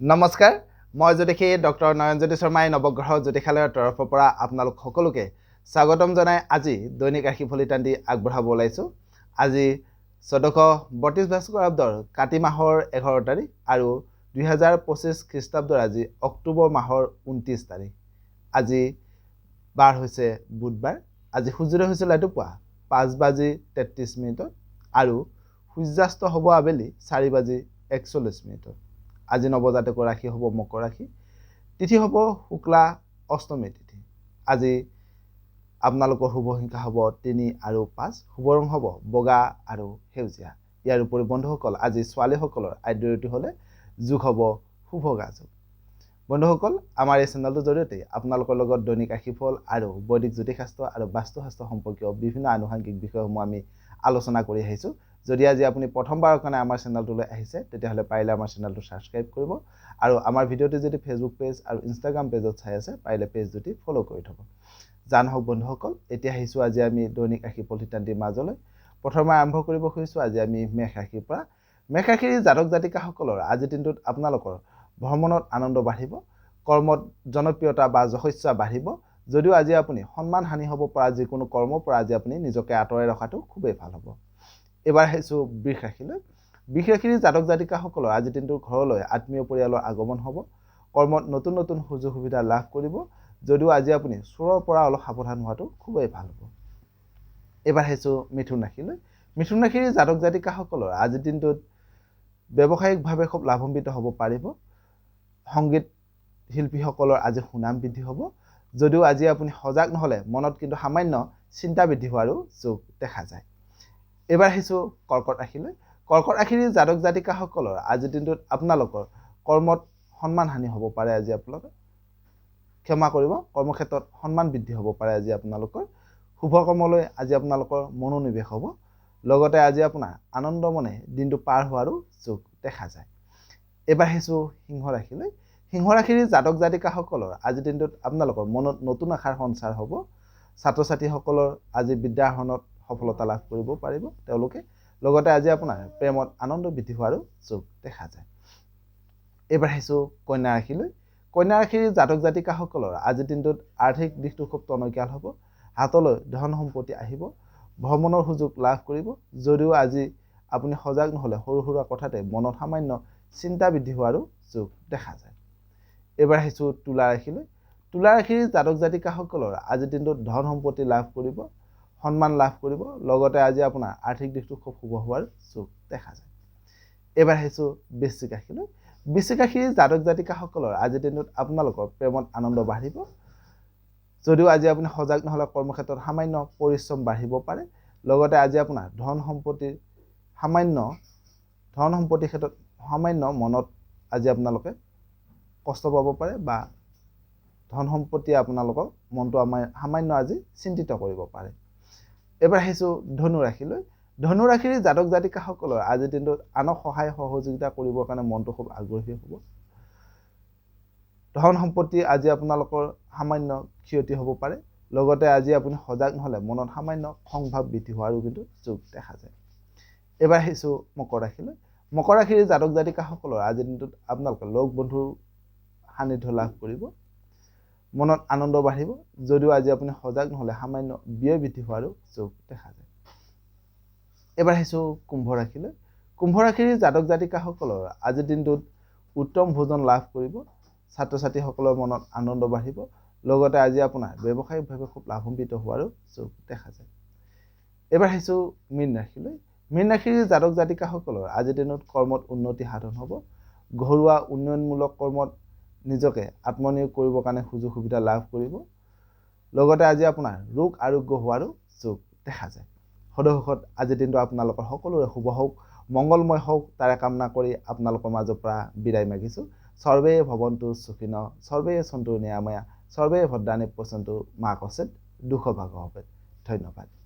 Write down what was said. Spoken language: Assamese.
নমস্কাৰ মই জ্যোতিষী ডক্টৰ নয়নজ্যোতি শৰ্মাই নৱগ্ৰহ জ্যোতিষালয়ৰ তৰফৰ পৰা আপোনালোক সকলোকে স্বাগতম জনাই আজি দৈনিক ৰাশি ফলিতান্তি আগবঢ়াব ওলাইছোঁ। আজি চৈধ্যশ বত্ৰিছ ভাস্কৰাব্দৰ কাতি মাহৰ এঘাৰ তাৰিখ আৰু দুহেজাৰ পঁচিছ খ্ৰীষ্টাব্দৰ আজি অক্টোবৰ মাহৰ ঊনত্ৰিছ তাৰিখ। আজি বাৰ হৈছে বুধবাৰ আজি সূৰ্যোদয় হৈছিল ৰাতিপুৱা পাঁচ বাজি তেত্ৰিছ মিনিটত আৰু সূৰ্যাস্ত হ'ব আবেলি চাৰি বাজি একচল্লিছ মিনিটত। আজি নৱজাতকৰ ৰাশি হ'ব মকৰ ৰাশি। তিথি হ'ব শুক্লা অষ্টমী তিথি। আজি আপোনালোকৰ শুভ সংখ্যা হ'ব তিনি আৰু পাঁচ। শুভ ৰং হ'ব বগা আৰু সেউজীয়া। ইয়াৰ উপৰি বন্ধুসকল আজি ছোৱালীসকলৰ আদ্যৰীতি হ'লে যোগ হ'ব শুভ গাযোগ বন্ধুসকল আমাৰ এই চেনেলটোৰ জৰিয়তে আপোনালোকৰ লগত দৈনিক ৰাশিফল আৰু বৈদিক জ্যোতিষশাস্ত্ৰ আৰু বাস্তুশাস্ত্ৰ সম্পৰ্কীয় বিভিন্ন আনুষংগিক বিষয়সমূহ আমি আলোচনা কৰি আহিছোঁ। যদি আজি আপুনি প্ৰথমবাৰৰ কাৰণে আমাৰ চেনেলটোলৈ আহিছে তেতিয়াহ'লে পাৰিলে আমাৰ চেনেলটো ছাবস্ক্ৰাইব কৰিব আৰু আমাৰ ভিডিঅ'টো যদি ফেচবুক পেজ আৰু ইনষ্টাগ্ৰাম পেজত চাই আছে পাৰিলে পেজ দুটি ফ'ল' কৰি থ'ব। জান হওক বন্ধুসকল এতিয়া আহিছোঁ আজি আমি দৈনিক ৰাশি প্ৰতিতান্তিৰ মাজলৈ। প্ৰথমে আৰম্ভ কৰিব খুজিছোঁ আজি আমি মেষ ৰাশিৰ পৰা। মেষ ৰাশিৰ জাতক জাতিকাসকলৰ আজিৰ দিনটোত আপোনালোকৰ ভ্ৰমণত আনন্দ বাঢ়িব কৰ্মত জনপ্ৰিয়তা বা যশস্যা বাঢ়িব যদিও আজি আপুনি সন্মান হানি হ'ব পৰা যিকোনো কৰ্মৰ পৰা আজি আপুনি নিজকে আঁতৰাই ৰখাটো খুবেই ভাল হ'ব। এইবাৰ আহিছোঁ বৃষ ৰাশিলৈ। বৃষ ৰাশিৰ জাতক জাতিকাসকলৰ আজিৰ দিনটোৰ ঘৰলৈ আত্মীয় পৰিয়ালৰ আগমন হ'ব। কৰ্মত নতুন নতুন সুযোগ সুবিধা লাভ কৰিব। যদিও আজি আপুনি চোৰৰ পৰা অলপ সাৱধান হোৱাটো খুবেই ভাল হ'ব। এইবাৰ আহিছোঁ মিথুন ৰাশিলৈ। মিথুন ৰাশিৰ জাতক জাতিকাসকলৰ আজিৰ দিনটোত ব্যৱসায়িকভাৱে খুব লাভান্বিত হ'ব পাৰিব। সংগীত শিল্পীসকলৰ আজি সুনাম বৃদ্ধি হ'ব। যদিও আজি আপুনি সজাগ নহ'লে মনত কিন্তু সামান্য চিন্তা বৃদ্ধি হোৱাৰো যোগ দেখা যায়। এইবাৰ আহিছোঁ কৰ্কট ৰাশিলৈ কৰ্কট ৰাশিৰ জাতক জাতিকাসকলৰ আজিৰ দিনটোত আপোনালোকৰ কৰ্মত সন্মান হানি হ'ব পাৰে আজি আপোনালোকে ক্ষমা কৰিব কৰ্মক্ষেত্ৰত সন্মান বৃদ্ধি হ'ব পাৰে আজি আপোনালোকৰ। শুভ কৰ্মলৈ আজি আপোনালোকৰ মনোনিৱেশ হ'ব। লগতে আজি আপোনাৰ আনন্দ মনে দিনটো পাৰ হোৱাৰো যোগ দেখা যায়। এইবাৰ আহিছোঁ সিংহ ৰাশিলৈ। সিংহ ৰাশিৰ জাতক জাতিকাসকলৰ আজিৰ দিনটোত আপোনালোকৰ মনত নতুন আশাৰ সঞ্চাৰ হ'ব। ছাত্ৰ ছাত্ৰীসকলৰ আজি বিদ্যাহৰণত সফলতা লাভ কৰিব পাৰিব। তেওঁলোকে লগতে আজি আপোনাৰ প্ৰেমত আনন্দ বৃদ্ধি হোৱাৰো যোগ দেখা যায়। এইবাৰ আহিছোঁ কন্যা ৰাশিলৈ কন্যা ৰাশিৰ জাতক জাতিকাসকলৰ আজিৰ দিনটোত আৰ্থিক দিশটো খুব টনকিয়াল হ'ব। হাতলৈ ধন সম্পত্তি আহিব। ভ্ৰমণৰ সুযোগ লাভ কৰিব। যদিও আজি আপুনি সজাগ নহ'লে সৰু সুৰা কথাতে মনত সামান্য চিন্তা বৃদ্ধি হোৱাৰো যোগ দেখা যায়। এইবাৰ আহিছোঁ তুলা ৰাশিলৈ তুলা ৰাশিৰ জাতক জাতিকাসকলৰ আজিৰ দিনটোত ধন সম্পত্তি লাভ কৰিব। সন্মান লাভ কৰিব। লগতে আজি আপোনাৰ আৰ্থিক দিশটো খুব শুভ হোৱাৰ যোগ দেখা যায়। এইবাৰ আহিছোঁ বৃশ্চিক ৰাশিলৈ বৃশ্চিক ৰাশিৰ জাতক জাতিকাসকলৰ আজিৰ দিনটোত আপোনালোকৰ প্ৰেমত আনন্দ বাঢ়িব। যদিও আজি আপুনি সজাগ নহ'লে কৰ্মক্ষেত্ৰত সামান্য পৰিশ্ৰম বাঢ়িব পাৰে। লগতে আজি আপোনাৰ ধন সম্পত্তিৰ সামান্য ধন সম্পত্তিৰ ক্ষেত্ৰত সামান্য মনত আজি আপোনালোকে কষ্ট পাব পাৰে বা ধন সম্পত্তিয়ে আপোনালোকক মনটো আমাৰ সামান্য আজি চিন্তিত কৰিব পাৰে। এইবাৰ আহিছোঁ ধনু ৰাশিলৈ ধনু ৰাশিৰ জাতক জাতিকাসকলৰ আজিৰ দিনটোত আনক সহায় সহযোগিতা কৰিবৰ কাৰণে মনটো খুব আগ্ৰহী হ'ব। ধন সম্পত্তি আজি আপোনালোকৰ সামান্য ক্ষতি হ'ব পাৰে। লগতে আজি আপুনি সজাগ নহ'লে মনত সামান্য সংভাৱ বৃদ্ধি হোৱাৰো কিন্তু যোগ দেখা যায়। এইবাৰ আহিছোঁ মকৰ ৰাশিলৈ। মকৰ ৰাশিৰ জাতক জাতিকাসকলৰ আজিৰ দিনটোত আপোনালোকে লগ বন্ধুৰ সান্নিধ্য লাভ কৰিব। মনত আনন্দ বাঢ়িব। যদিও আজি আপুনি সজাগ নহ'লে সামান্য ব্যয় বৃদ্ধি হোৱাৰো যোগ দেখা যায়। এইবাৰ আহিছোঁ কুম্ভ ৰাশিলৈ। কুম্ভ ৰাশিৰ জাতক জাতিকাসকলৰ আজিৰ দিনটোত উত্তম ভোজন লাভ কৰিব। ছাত্ৰ ছাত্ৰীসকলৰ মনত আনন্দ বাঢ়িব। লগতে আজি আপোনাৰ ব্যৱসায়িকভাৱে খুব লাভান্বিত হোৱাৰো যোগ দেখা যায়। এইবাৰ আহিছোঁ মীন ৰাশিলৈ। মীন ৰাশিৰ জাতক জাতিকাসকলৰ আজিৰ দিনত কৰ্মত উন্নতি সাধন হ'ব। ঘৰুৱা উন্নয়নমূলক কৰ্মত নিজকে আত্মনিয়োগ কৰিবৰ কাৰণে সুযোগ সুবিধা লাভ কৰিব। লগতে আজি আপোনাৰ ৰোগ আৰোগ্য হোৱাৰো যোগ দেখা যায়। সদশেষত আজিৰ দিনটো আপোনালোকৰ সকলোৰে শুভ হওক মংগলময় হওক তাৰে কামনা কৰি আপোনালোকৰ মাজৰ পৰা বিদায় মাগিছোঁ। সৰ্বে ভৱন্তু সুখিন সৰ্বে সন্তু নিৰাময়া সৰ্বে ভদ্ৰাণী পচন্তু মা কচেত দুখ ভাগ হবে ধন্যবাদ।